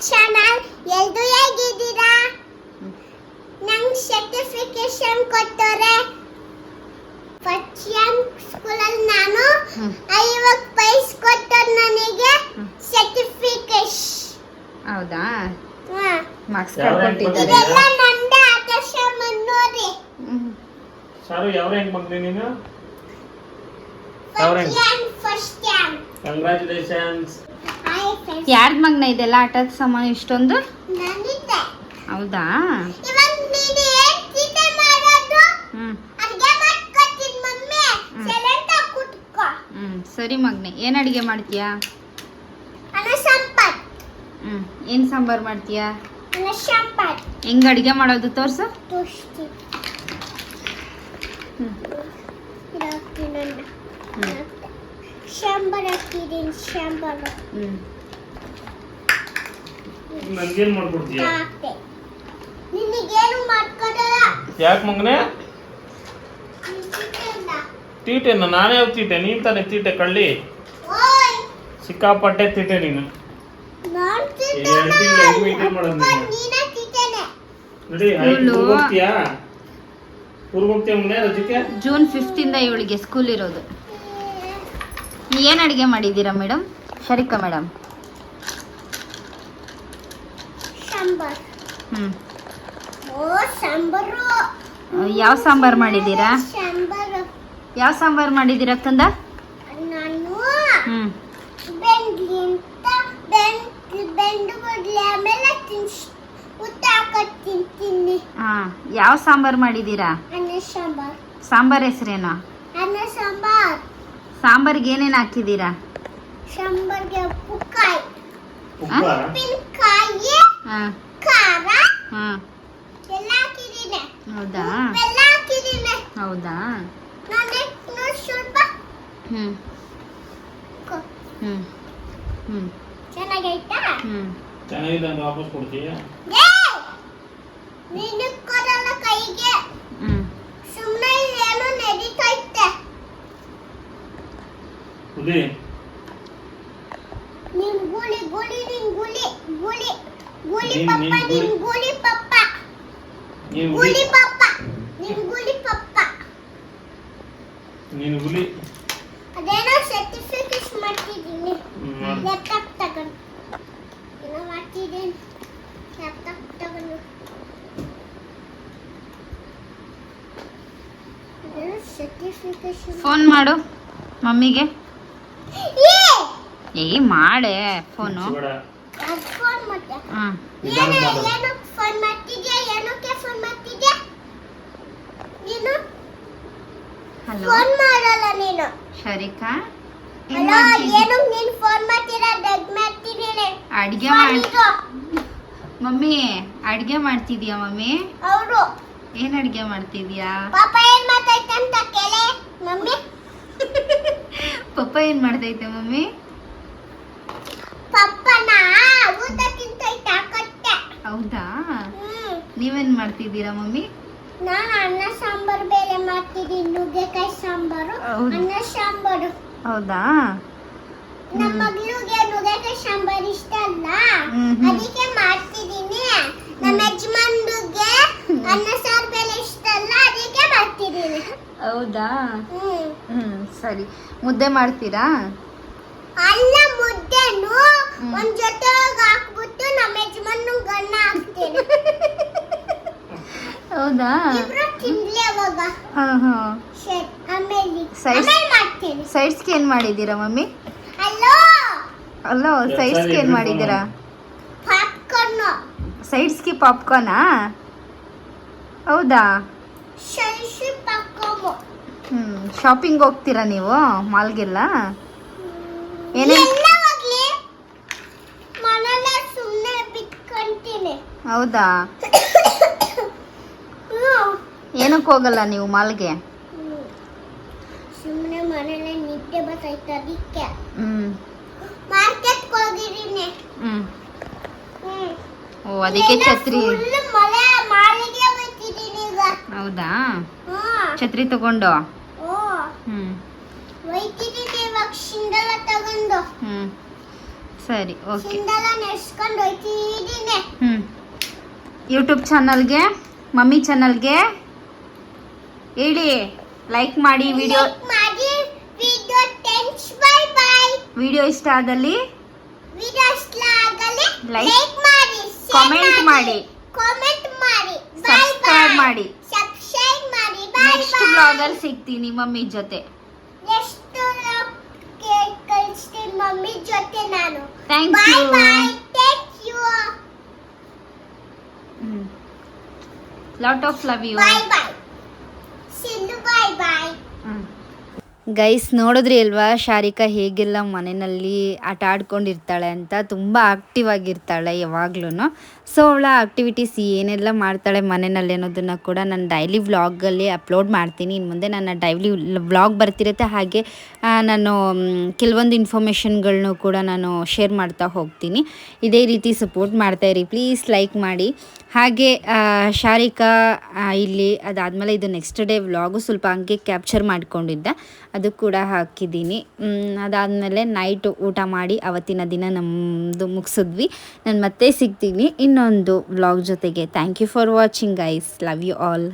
Channel ಎಲ್ದು ಹೇಗಿದ್ದೀರಾ? ನಂಗೆ certification ಕೊಟ್ಟವ್ರೆ ಫಸ್ಟ್ ಇಯರ್ ಸ್ಕೂಲಲ್ಲಿ ನಾನು. ಐವತ್ತು ಪ್ರೈಸ್ ಕೊಟ್ಟರು ನನಗೆ ಸರ್ಟಿಫಿಕೇಶ್ ಸರ್ಟಿಫಿಕೇಶನ್ ಹೌದಾ? ಮಾರ್ಕ್ಸ್ ಕಾರ್ಡ್ ಕೊಟ್ಟಿದ್ದಾರೆ ಇದೆಲ್ಲ ನಂದೇ ಆದರ್ಶ ಮನ್ನೋರಿ. ಸಾರು ಯಾವ ರ್ಯಾಂಕ್ ಬಂದೆ ನೀನು? ಯಾವ? ಇಯರ್ ಫಸ್ಟ್ ಹಾಯ್ ಫ್ರೆಂಡ್ಸ್ ಯಾರ್ದ್ ಮಗ್ನ ಇದೆಲ್ಲ ಆಟದ ಸಾಮಾನು ಇಷ್ಟೊಂದು? ಹೌದಾ? ಹ್ಮ್. ಸರಿ ಮಗ್ನೆ ಏನ್ ಅಡುಗೆ ಮಾಡ್ತೀಯಾ? ಹ್ಞೂ ಏನ್ ಸಾಂಬಾರ್ ಮಾಡ್ತೀಯಾ? ಹೆಂಗ್ ಅಡಿಗೆ ಮಾಡೋದು ತೋರ್ಸು? ಹ್ಞೂ ಹ್ಮ್ ಇದಾಗ್ತೀನಣ್ಣ ಹ್ಮ್ ಶಂಬರ್ ಹಾಕಿದ್ದೀನಿ ಶಂಬರ್ ಹ್ಮ್ ನನ್ಗೇನ್ ಮಾಡ್ಕೊಡ್ತೀಯ? ಯಾಕೆ ಮಗನೆ? ತೀಟೆ ತೀಟೆನ ನಾನೇ ಯಾವ ತೀಟೆ ನೀನ್ ತಾನೆ ತೀಟೆ ಕಳ್ಳಿ. ಸಿಕ್ಕಾಪಟ್ಟೆ ತೀಟೆ ನೀನು. ಜೂನ್ ಫಿಫ್ತ್ ಇಂದ ಇವಳಿಗೆ ಸ್ಕೂಲ್ ಇರೋದು. ಏನ್ ಅಡಿಗೆ ಮಾಡಿದೀರಾ ಮೇಡಮ್ ಶರಿಕಾ ಮೇಡಮ್ ಶಂಬರ್ ಹ್ಮ್. ಓ ಶಂಬರು ಯಾವ ಸಾಂಬಾರ್ ಮಾಡಿದ್ದೀರಾ? ಯಾವ ಸಾಂಬಾರ್ ಮಾಡಿದ್ದೀರಾ ಕಂದ ನಾನು ಹ್ಮ್. ಬೆಂಡ್ಲಿಂತ ಬೆಂಡ್ ಬೆಂಡು ಆಮೇಲೆ ತಿನ್ಸ್ ಉತ್ತ ಹಾಕತ್ ತಿಂತೀನಿ. ಹಾ ಯಾವ ಸಾಂಬಾರ್ ಮಾಡಿದ್ದೀರಾ? ಅನ್ನ ಸಾಂಬಾರ್. ಸಾಂಬಾರ್ ಹೆಸರೇನು? ಅನ್ನ ಸಾಂಬಾರ್. ಸಾಂಬಾರ್ಗೆ ಏನೇನು ಹಾಕಿದ್ದೀರಾ? ಸಾಂಬಾರ್ಗೆ ಉಪ್ಪು ಕಾಯಿ ಉಪ್ಪಿನಕಾಯಿ. ಹಾ. ಹಾ. ಹೌದಾ? ಹೌದಾ? ಹ್ಮ್. ಹ್ಮ್. ಚೆನ್ನಾಗೈತಾ? ಹ್ಮ್. ಚೆನ್ನಾಗಿದೆ ಅಂತ ವಾಪಸ್ ಕೊಡ್ತೀಯ? ಏ! ನೀನು ಕೊಡಲ್ಲ ಕೈಗೆ. ಹ್ಮ್. ಸುಮ್ಮನೆ ಏನು ನಡೀತಾ ಇತ್ತೆ ಗುಳಿ ಗುಳಿ ನಿನ್ ಗುಳಿ ಗುಳಿ ಗುಳಿ ನೀನ್- ಪಪ್ಪ ನೀನ್ ಗುಳಿ. ಗುಳಿ ಪಪ್ಪ. ನೀನು ಗುಳಿ ಪಪ್ಪ ನಿನ್ ಗುಳಿ ಪಪ್ಪ. ನೀನು ಹುಲಿ ಅದೇನೋ ಸರ್ಟಿಫಿಕೇಟ್ ಮಾಡ್ತಿದ್ದೀನಿ. ಲ್ಯಾಪ್ಟಾಪ್ ತಗೊಂಡು. ಏನೋ ಮಾಡ್ತಿದ್ದೀನಿ. ಲ್ಯಾಪ್ಟಾಪ್ ತಗೊಂಡು. ಫೋನ್ ಮಾಡು ಮಮ್ಮಿಗೆ. ಏ! ಏ ಮಾಡೆ ಫೋನು ನೀನು? ಹಲೋ ಫೋನ್ ಮಾಡಲ್ಲ ನೀನು. ಶರಿಕಾ? ಏನ್ ಏನು ನೀನು ಫೋನ್ ಮಾಡ್ತೀರಾ? ದಗ್ ಮಾಡ್ತಿದ್ದೀನಿ ಅಡ್ಗೆ ಮಾಡ್ ಮಮ್ಮಿ ಅಡ್ಗೆ ಮಾಡ್ತಿದ್ಯಾ ಮಮ್ಮಿ? ಅವರು ಏನು ಅಡ್ಗೆ ಮಾಡ್ತಿದ್ಯಾ ಪಾಪ ಏನು ಮಾಡ್ತೈತೆ ಅಂತ ಕೇಳೆ ಮಮ್ಮಿ. ಪಪ್ಪ ಏನು ಮಾಡ್ತೈತೆ ಮಮ್ಮಿ ಪಪ್ಪನ ಊಟ ತಿಂತೈತ ಕೊಟ್ಟೆ ಹೌದಾ ಹ್ಮ್ ನೀವೇನ್ ಮಾಡ್ತಿದ್ದೀರಾ ಮಮ್ಮಿ? ನಾನು ಅನ್ನ ಸಾಂಬಾರು ಬೇರೆ ಮಾಡ್ತಿದ್ದೀನಿ ನುಗ್ಗೆಕಾಯಿ ಸಾಂಬಾರು ಹೌದು. ಅನ್ನ ಸಾಂಬಾರು. ಹೌದಾ? ನಮ್ಮ ಮಗಳಿಗೆ ನುಗ್ಗೆಕಾಯಿ ಸಾಂಬಾರು ಇಷ್ಟ ಅಲ್ಲ? ಹ್ಮ್ ಹ್ಮ್. ಅದಕ್ಕೆ ಮಾಡ್ತಿದ್ದೀನಿ. ನಮ್ಮ ಯಜಮಾನ್ರಿಗೆ ಅನ್ನ ಸಾರು ಬೇರೆ ಇಷ್ಟ ಅಲ್ಲ ಅದಕ್ಕೆ ಮಾಡ್ತಿದ್ದೀನಿ. ಹೌದಾ? ಹ್ಮ್. ಹ್ಮ್ ಸರಿ. ಮುದ್ದೆ ಮಾಡ್ತೀರಾ? ಅಲ್ಲ ಮುದ್ದೆನು ಹ್ಮ್. ಒಂದ್ ಜೊತೆ ಹಾಕ್ಬಿಟ್ಟು ಹೌದಾ? ಹಾ ಹಾ. ಸೈಡ್ಸ್ಗೆ ಏನ್ ಮಾಡಿದ್ದೀರಾ ಮಮ್ಮಿ? ಅಲ್ಲೋ? ಸೈಡ್ಸ್ಗೆ ಏನ್ ಮಾಡಿದ್ದೀರಾ? ಪಾಪ್ಕಾರ್ನ್. ಸೈಡ್ಸ್ಗೆ ಪಾಪ್ಕಾರ್ನಾ? ಹೌದಾ? ಶೈಶಿ ಪಾಪ್ಕಾರ್ನ್. ಹ್ಮ್ ಶಾಪಿಂಗ್ ಹೋಗ್ತೀರಾ ನೀವು ಮಾಲ್ಗೆಲ್ಲ? ಏನೇನು? ಹೌದಾ. ಏನಕ್ಕೆ ಹೋಗಲ್ಲ ನೀವು ಮಾಲ್ಗೆ? ಸುಮ್ಮನೆ ಮನೆಯಲ್ಲಿ ಬರ್ತೈತೆ ಅದಕ್ಕೆ. ಹ್ಮ್. ಹೋಗಿದ್ದೀನಿ. ಹ್ಮ್. ಹ್ಮ್. ಓ ಅದಕ್ಕೆ ಛತ್ರಿ. ಮಳೆ ಈಗ. ಹೌದಾ? ಹ್ಮ್ ಛತ್ರಿ ತಗೊಂಡು? ಹ್ಮ್. ಇವಾಗ ತಗೊಂಡು. ಹ್ಮ್. ಸರಿ ಓಕೆ. ಸಿಂದೆಲ್ಲ ನೆಡ್ಸ್ಕೊಂಡು ಹೋಯ್ತಿದ್ದೀನಿ. ಹ್ಞೂ ಯೂಟ್ಯೂಬ್ ಚಾನಲ್ಗೆ ಮಮ್ಮಿ ಚಾನಲ್ಗೆ ಹೇಳಿ ಲೈಕ್ ಮಾಡಿ ವಿಡಿಯೋ ಮಾಡಿ ವಿಡಿಯೋ ಬೈ ಬೈ ವಿಡಿಯೋ ಇಷ್ಟ ಆದಲ್ಲಿ ವಿಡಿಯೋ ಇಷ್ಟ ಆಗಲಿ ಲೈಕ್ ಮಾಡಿ ಕಾಮೆಂಟ್ ಮಾಡಿ. ಕಾಮೆಂಟ್ ಮಾಡಿ. ಬೈ ಸಬ್ಸ್ಕ್ರೈಬ್ ಮಾಡಿ. ಸಬ್ಸ್ಕ್ರೈಬ್ ಮಾಡಿ ಬೈ ನೆಕ್ಸ್ಟ್ ಬ್ಲಾಗರ್ ಸಿಗ್ತೀನಿ ಮಮ್ಮಿ ಜೊತೆ. ನೆಕ್ಸ್ಟ್ ಕಳಿಸ್ತೀನಿ ಮಮ್ಮಿ ಜೊತೆ ನಾನು. Thank bye you bye thank you lot of love you bye bye Sindhu bye bye guys ನೋಡಿದ್ರಿ ಅಲ್ವಾ? ಶಾರಿಕಾ ಹೇಗೆಲ್ಲ ಮನೆಯಲ್ಲಿ ಆಟ ಆಡ್ಕೊಂಡಿರ್ತಾಳೆ ಅಂತ? ತುಂಬ ಆಕ್ಟಿವ್ ಆಗಿರ್ತಾಳೆ ಯಾವಾಗ್ಲೂ ಸೊ ಅವಳ ಆಕ್ಟಿವಿಟೀಸ್ ಏನೆಲ್ಲ ಮಾಡ್ತಾಳೆ ಮನೆಯಲ್ಲಿ ಅನ್ನೋದನ್ನು ಕೂಡ ನಾನು ಡೈಲಿ ವ್ಲಾಗಲ್ಲಿ ಅಪ್ಲೋಡ್ ಮಾಡ್ತೀನಿ. ಇನ್ನು ಮುಂದೆ ನನ್ನ ಡೈಲಿ ವ್ಲಾಗ್ ಬರ್ತಿರುತ್ತೆ. ಹಾಗೆ ನಾನು ಕೆಲವೊಂದು ಇನ್ಫಾರ್ಮೇಷನ್ಗಳನ್ನು ಕೂಡ ನಾನು ಶೇರ್ ಮಾಡ್ತಾ ಹೋಗ್ತೀನಿ. ಇದೇ ರೀತಿ ಸಪೋರ್ಟ್ ಮಾಡ್ತಾಯಿರಿ ಪ್ಲೀಸ್ ಲೈಕ್ ಮಾಡಿ. ಹಾಗೆ ಶಾರಿಕಾ ಇಲ್ಲಿ ಅದಾದಮೇಲೆ ಇದು ನೆಕ್ಸ್ಟ್ ಡೇ ವ್ಲಾಗು ಸ್ವಲ್ಪ ಹಂಗೆ ಕ್ಯಾಪ್ಚರ್ ಮಾಡ್ಕೊಂಡಿದ್ದೆ. ಅದು ಕೂಡ ಹಾಕಿದ್ದೀನಿ. ಅದಾದಮೇಲೆ ನೈಟ್ ಊಟ ಮಾಡಿ ಅವತ್ತಿನ ದಿನ ನಮ್ಮದು ಮುಗಿಸಿದ್ವಿ. ನಾನು ಮತ್ತೆ ಸಿಗ್ತೀನಿ ಇನ್ನೊಂದು ವ್ಲಾಗ್ ಜೊತೆಗೆ. Thank you for watching I love you all